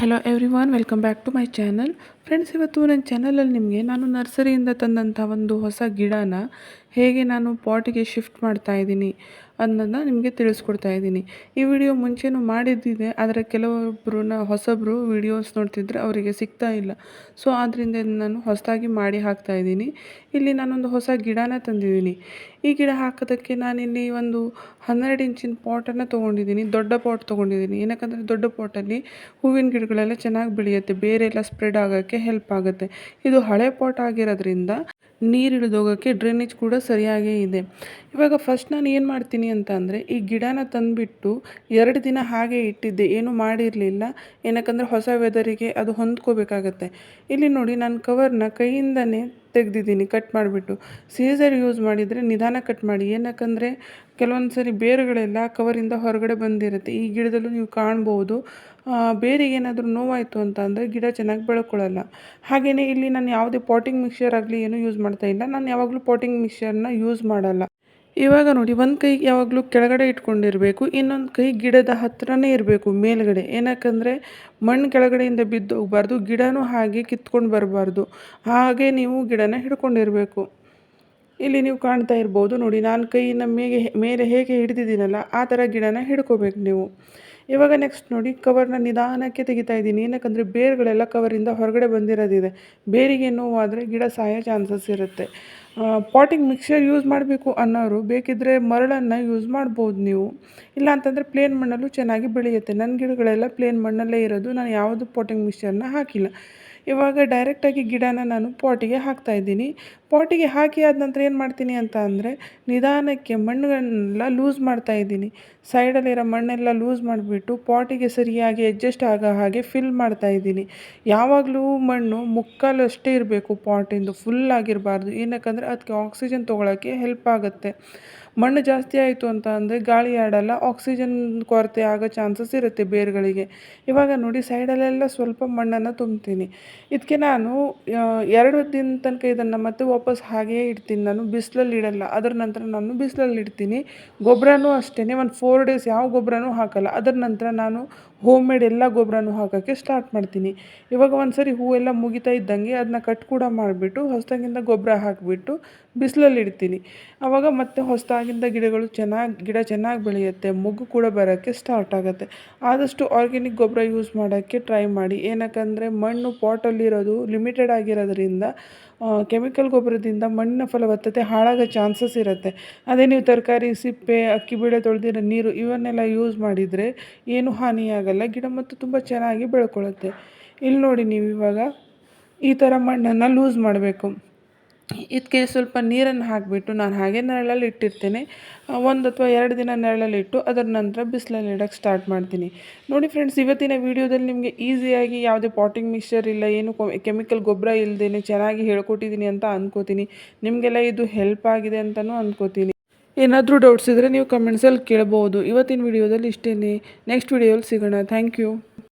Hello everyone welcome back to my channel friends ಇವತ್ತು ನನ್ನ ಚಾನಲಲ್ಲಿ ನಿಮಗೆ ನಾನು ನರ್ಸರಿಯಿಂದ ತಂದಂಥ ಒಂದು ಹೊಸ ಗಿಡನ ಹೇಗೆ ನಾನು ಪಾಟಿಗೆ ಶಿಫ್ಟ್ ಮಾಡ್ತಾ ಇದ್ದೀನಿ ಅನ್ನೋದನ್ನ ನಿಮಗೆ ತಿಳಿಸ್ಕೊಡ್ತಾ ಇದ್ದೀನಿ. ಈ ವಿಡಿಯೋ ಮುಂಚೆನೂ ಮಾಡಿದ್ದಿದೆ, ಆದರೆ ಕೆಲವೊಬ್ಬರನ್ನ ಹೊಸಬ್ರು ವಿಡಿಯೋಸ್ ನೋಡ್ತಿದ್ರೆ ಅವರಿಗೆ ಸಿಗ್ತಾ ಇಲ್ಲ. ಸೊ ಆದ್ದರಿಂದ ನಾನು ಹೊಸದಾಗಿ ಮಾಡಿ ಹಾಕ್ತಾ ಇದ್ದೀನಿ. ಇಲ್ಲಿ ನಾನೊಂದು ಹೊಸ ಗಿಡನ ತಂದಿದ್ದೀನಿ. ಈ ಗಿಡ ಹಾಕೋದಕ್ಕೆ ನಾನಿಲ್ಲಿ ಒಂದು ಹನ್ನೆರಡು ಇಂಚಿನ ಪಾಟನ್ನು ತೊಗೊಂಡಿದ್ದೀನಿ, ದೊಡ್ಡ ಪಾಟ್ ತೊಗೊಂಡಿದ್ದೀನಿ. ಏನಕ್ಕಂದರೆ ದೊಡ್ಡ ಪಾಟಲ್ಲಿ ಹೂವಿನ ಗಿಡಗಳೆಲ್ಲ ಚೆನ್ನಾಗಿ ಬೆಳೆಯುತ್ತೆ ಬೇರೆ ಎಲ್ಲ ಸ್ಪ್ರೆಡ್ ಆಗೋಕ್ಕೆ ಹೆಲ್ಪ್ ಆಗುತ್ತೆ. ಇದು ಹಳೆ ಪಾಟ್ ಆಗಿರೋದ್ರಿಂದ ನೀರು ಇಳಿದೋಗೋಕ್ಕೆ ಡ್ರೈನೇಜ್ ಕೂಡ ಸರಿಯಾಗೇ ಇದೆ. ಇವಾಗ ಫಸ್ಟ್ ನಾನು ಏನು ಮಾಡ್ತೀನಿ ಅಂತ ಅಂದರೆ, ಈ ಗಿಡನ ತಂದುಬಿಟ್ಟು ಎರಡು ದಿನ ಹಾಗೆ ಇಟ್ಟಿದ್ದೆ, ಏನೂ ಮಾಡಿರಲಿಲ್ಲ. ಏನಕ್ಕಂದರೆ ಹೊಸ ವೆದರಿಗೆ ಅದು ಹೊಂದ್ಕೋಬೇಕಾಗತ್ತೆ. ಇಲ್ಲಿ ನೋಡಿ, ನಾನು ಕವರ್ನ ಕೈಯಿಂದನೇ ತೆಗೆದಿದ್ದೀನಿ ಕಟ್ ಮಾಡಿಬಿಟ್ಟು. ಸೀಸರ್ ಯೂಸ್ ಮಾಡಿದರೆ ನಿಧಾನ ಕಟ್ ಮಾಡಿ. ಏನಕ್ಕಂದರೆ ಕೆಲವೊಂದು ಸರಿ ಬೇರುಗಳೆಲ್ಲ ಕವರಿಂದ ಹೊರಗಡೆ ಬಂದಿರುತ್ತೆ. ಈ ಗಿಡದಲ್ಲೂ ನೀವು ಕಾಣ್ಬೋದು. ಬೇರಿಗೆ ಏನಾದರೂ ನೋವಾಯಿತು ಅಂತ ಅಂದರೆ ಗಿಡ ಚೆನ್ನಾಗಿ ಬೆಳ್ಕೊಳ್ಳಲ್ಲ. ಹಾಗೆಯೇ ಇಲ್ಲಿ ನಾನು ಯಾವುದೇ ಪಾಟಿಂಗ್ ಮಿಕ್ಸರ್ ಆಗಲಿ ಏನೂ ಯೂಸ್ ಮಾಡ್ತಾ ಇಲ್ಲ. ನಾನು ಯಾವಾಗಲೂ ಪಾಟಿಂಗ್ ಮಿಕ್ಸ್ಚರ್ನ ಯೂಸ್ ಮಾಡಲ್ಲ. ಇವಾಗ ನೋಡಿ, ಒಂದು ಕೈ ಯಾವಾಗಲೂ ಕೆಳಗಡೆ ಇಟ್ಕೊಂಡಿರಬೇಕು, ಇನ್ನೊಂದು ಕೈ ಗಿಡದ ಹತ್ತಿರನೇ ಇರಬೇಕು, ಮೇಲುಗಡೆ. ಏನಕ್ಕಂದರೆ ಮಣ್ಣು ಕೆಳಗಡೆಯಿಂದ ಬಿದ್ದು ಹೋಗಬಾರ್ದು, ಗಿಡನೂ ಹಾಗೆ ಕಿತ್ಕೊಂಡು ಬರಬಾರ್ದು. ಹಾಗೆ ನೀವು ಗಿಡನ ಹಿಡ್ಕೊಂಡಿರಬೇಕು. ಇಲ್ಲಿ ನೀವು ಕಾಣ್ತಾ ಇರ್ಬೋದು ನೋಡಿ, ನಾನು ಕೈಯಿಂದ ಮೇಗೆ, ಮೇಲೆ ಹೇಗೆ ಹಿಡಿದಿದ್ದೀನಲ್ಲ, ಆ ಥರ ಗಿಡನ ಹಿಡ್ಕೋಬೇಕು ನೀವು. ಇವಾಗ ನೆಕ್ಸ್ಟ್ ನೋಡಿ ಕವರ್ನ ನಿಧಾನಕ್ಕೆ ತೆಗಿತಾ ಇದ್ದೀನಿ. ಏನಕ್ಕಂದರೆ ಬೇರುಗಳೆಲ್ಲ ಕವರಿಂದ ಹೊರಗಡೆ ಬಂದಿರೋದಿದೆ. ಬೇರಿಗೆ ನೋವಾದರೆ ಗಿಡ ಸಾಯೋ ಚಾನ್ಸಸ್ ಇರುತ್ತೆ. ಪಾಟಿಂಗ್ ಮಿಕ್ಸರ್ ಯೂಸ್ ಮಾಡಬೇಕು ಅನ್ನೋರು ಬೇಕಿದ್ದರೆ ಮರಳನ್ನು ಯೂಸ್ ಮಾಡ್ಬೋದು ನೀವು. ಇಲ್ಲ ಅಂತಂದರೆ ಪ್ಲೇನ್ ಮಣ್ಣಲ್ಲೂ ಚೆನ್ನಾಗಿ ಬೆಳೆಯುತ್ತೆ. ನನ್ನ ಗಿಡಗಳೆಲ್ಲ ಪ್ಲೇನ್ ಮಣ್ಣಲ್ಲೇ ಇರೋದು. ನಾನು ಯಾವುದು ಪಾಟಿಂಗ್ ಮಿಕ್ಸರ್ನ ಹಾಕಿಲ್ಲ. ಇವಾಗ ಡೈರೆಕ್ಟಾಗಿ ಗಿಡನ ನಾನು ಪಾಟಿಗೆ ಹಾಕ್ತಾ ಇದ್ದೀನಿ. ಪಾಟಿಗೆ ಹಾಕಿ ಆದ ನಂತರ ಏನು ಮಾಡ್ತೀನಿ ಅಂತ ಅಂದರೆ ನಿಧಾನಕ್ಕೆ ಮಣ್ಣುಗಳನ್ನೆಲ್ಲ ಲೂಸ್ ಮಾಡ್ತಾ ಇದ್ದೀನಿ. ಸೈಡಲ್ಲಿರೋ ಮಣ್ಣೆಲ್ಲ ಲೂಸ್ ಮಾಡಿಬಿಟ್ಟು ಪಾಟಿಗೆ ಸರಿಯಾಗಿ ಅಡ್ಜಸ್ಟ್ ಆಗೋ ಹಾಗೆ ಫಿಲ್ ಮಾಡ್ತಾ ಇದ್ದೀನಿ. ಯಾವಾಗಲೂ ಮಣ್ಣು ಮುಕ್ಕಾಲು ಅಷ್ಟೇ ಇರಬೇಕು ಪಾಟಿಂದು ಫುಲ್ ಆಗಿರಬಾರ್ದು. ಏನಕ್ಕಂದರೆ ಅದಕ್ಕೆ ಆಕ್ಸಿಜನ್ ತೊಗೊಳಕ್ಕೆ ಹೆಲ್ಪ್ ಆಗುತ್ತೆ. ಮಣ್ಣು ಜಾಸ್ತಿ ಆಯಿತು ಅಂತ ಅಂದರೆ ಗಾಳಿ ಆಡಲ್ಲ ಆಕ್ಸಿಜನ್ ಕೊರತೆ ಆಗೋ ಚಾನ್ಸಸ್ ಇರುತ್ತೆ ಬೇರುಗಳಿಗೆ. ಇವಾಗ ನೋಡಿ ಸೈಡಲ್ಲೆಲ್ಲ ಸ್ವಲ್ಪ ಮಣ್ಣನ್ನು ತುಂಬ್ತೀನಿ. ಇದಕ್ಕೆ ನಾನು ಎರಡು ದಿನ ತನಕ ಇದನ್ನು ಮತ್ತೆ ವಾಪಸ್ ಹಾಗೆಯೇ ಇಡ್ತೀನಿ. ನಾನು ಬಿಸಿಲಲ್ಲಿ ಇಡಲ್ಲ. ಅದರ ನಂತರ ನಾನು ಬಿಸಿಲಲ್ಲಿ ಇಡ್ತೀನಿ. ಗೊಬ್ಬರನೂ ಅಷ್ಟೇ ಒಂದು ಫೋರ್ ಡೇಸ್ ಯಾವ ಗೊಬ್ಬರನೂ ಹಾಕಲ್ಲ. ಅದರ ನಂತರ ನಾನು ಹೋಮ್ ಮೇಡ್ ಎಲ್ಲ ಗೊಬ್ಬರನೂ ಹಾಕೋಕ್ಕೆ ಸ್ಟಾರ್ಟ್ ಮಾಡ್ತೀನಿ. ಇವಾಗ ಒಂದು ಸರಿ ಹೂವೆಲ್ಲ ಮುಗಿತಾ ಇದ್ದಂಗೆ ಅದನ್ನ ಕಟ್ ಕೂಡ ಮಾಡಿಬಿಟ್ಟು ಹೊಸದಾಗಿಂದ ಗೊಬ್ಬರ ಹಾಕಿಬಿಟ್ಟು ಬಿಸಿಲಲ್ಲಿ ಇಡ್ತೀನಿ. ಆವಾಗ ಮತ್ತೆ ಹೊಸದಾಗಿಂದ ಗಿಡಗಳು ಚೆನ್ನಾಗಿ, ಗಿಡ ಚೆನ್ನಾಗಿ ಬೆಳೆಯುತ್ತೆ, ಮೊಗ್ಗು ಕೂಡ ಬರೋಕ್ಕೆ ಸ್ಟಾರ್ಟ್ ಆಗುತ್ತೆ. ಆದಷ್ಟು ಆರ್ಗ್ಯಾನಿಕ್ ಗೊಬ್ಬರ ಯೂಸ್ ಮಾಡೋಕ್ಕೆ ಟ್ರೈ ಮಾಡಿ. ಏನಕ್ಕಂದರೆ ಮಣ್ಣು ಪಾಟಲ್ಲಿರೋದು ಲಿಮಿಟೆಡ್ ಆಗಿರೋದ್ರಿಂದ ಕೆಮಿಕಲ್ ಗೊಬ್ಬರದಿಂದ ಮಣ್ಣಿನ ಫಲವತ್ತತೆ ಹಾಳಾಗೋ ಚಾನ್ಸಸ್ ಇರುತ್ತೆ. ಅದೇ ನೀವು ತರಕಾರಿ, ಸಿಪ್ಪೆ, ಅಕ್ಕಿ, ಬೇಳೆ ತೊಳೆದಿರೋ ನೀರು ಇವನ್ನೆಲ್ಲ ಯೂಸ್ ಮಾಡಿದರೆ ಏನೂ ಹಾನಿಯಾಗಲ್ಲ. ಗಿಡ ಮತ್ತು ತುಂಬ ಚೆನ್ನಾಗಿ ಬೆಳ್ಕೊಳ್ಳುತ್ತೆ. ಇಲ್ಲಿ ನೋಡಿ ನೀವು ಇವಾಗ ಈ ಥರ ಮಣ್ಣನ್ನು ಲೂಸ್ ಮಾಡಬೇಕು. ಇದಕ್ಕೆ ಸ್ವಲ್ಪ ನೀರನ್ನು ಹಾಕಿಬಿಟ್ಟು ನಾನು ಹಾಗೆ ನೆರಳಲ್ಲಿ ಇಟ್ಟಿರ್ತೇನೆ. ಒಂದು ಅಥವಾ ಎರಡು ದಿನ ನೆರಳಲ್ಲಿ ಇಟ್ಟು ಅದರ ನಂತರ ಬಿಸಿಲಲ್ಲಿ ಇಡೋಕ್ಕೆ ಸ್ಟಾರ್ಟ್ ಮಾಡ್ತೀನಿ. ನೋಡಿ ಫ್ರೆಂಡ್ಸ್, ಇವತ್ತಿನ ವೀಡಿಯೋದಲ್ಲಿ ನಿಮಗೆ ಈಸಿಯಾಗಿ ಯಾವುದೇ ಪಾಟಿಂಗ್ ಮಿಕ್ಸ್ಚರ್ ಇಲ್ಲ, ಏನು ಕೆಮಿಕಲ್ ಗೊಬ್ಬರ ಇಲ್ಲದೇ ಚೆನ್ನಾಗಿ ಹೇಳ್ಕೊಟ್ಟಿದ್ದೀನಿ ಅಂತ ಅಂದ್ಕೋತೀನಿ ನಿಮಗೆಲ್ಲ ಇದು ಹೆಲ್ಪ್ ಆಗಿದೆ ಅಂತಲೂ ಅಂದ್ಕೋತೀನಿ ಏನಾದರೂ ಡೌಟ್ಸ್ ಇದ್ದರೆ ನೀವು ಕಮೆಂಟ್ಸಲ್ಲಿ ಕೇಳ್ಬೋದು. ಇವತ್ತಿನ ವೀಡಿಯೋದಲ್ಲಿ ಇಷ್ಟೇ ನೆಕ್ಸ್ಟ್ ವೀಡಿಯೋಲಿ ಸಿಗೋಣ. Thank you